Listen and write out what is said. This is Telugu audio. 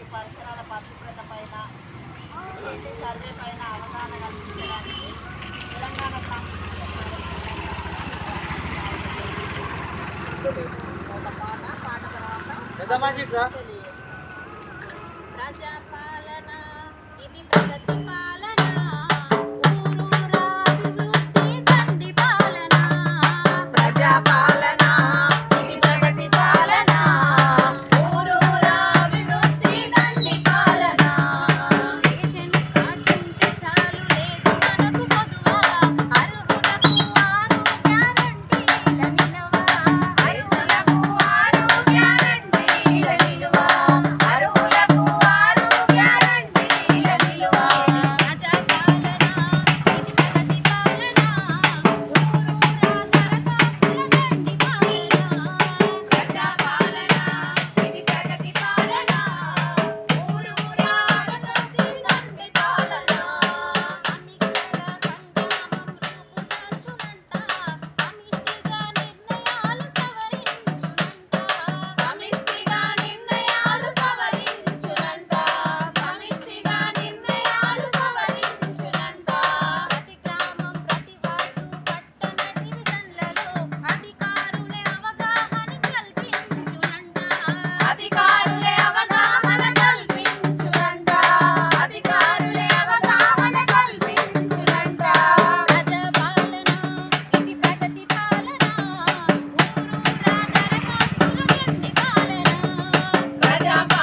మరియు పరిసరాల భద్రత పైన సర్వే పైన అవగాహన కల్పించడానికి తెలంగాణ ప్రాంతం పాట పాట తర్వాత Yeah.